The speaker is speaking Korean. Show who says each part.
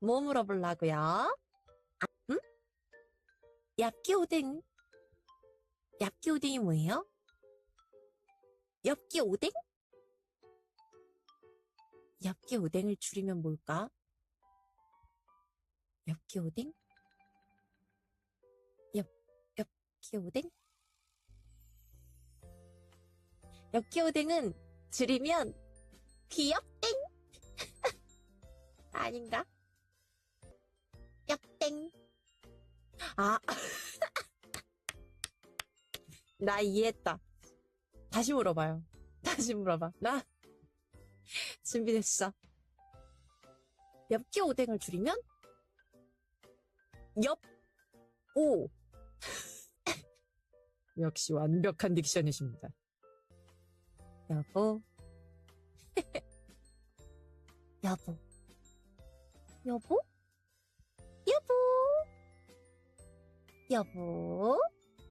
Speaker 1: 뭐 물어보려고요? 아, 응? 엽기 오뎅. 엽기 오뎅이 뭐예요? 엽기 오뎅? 엽기 오뎅을 줄이면 뭘까? 엽기 오뎅? 엽, 엽기 오뎅? 엽기 오뎅은 줄이면 귀엽땡! 아닌가? 엽땡. 아. 나 이해했다. 다시 물어봐요. 다시 물어봐. 나 준비됐어. 엽기 오뎅을 줄이면 엽, 오. 역시 완벽한 딕션이십니다. 여보. 여보. 여보? 여보. 여보.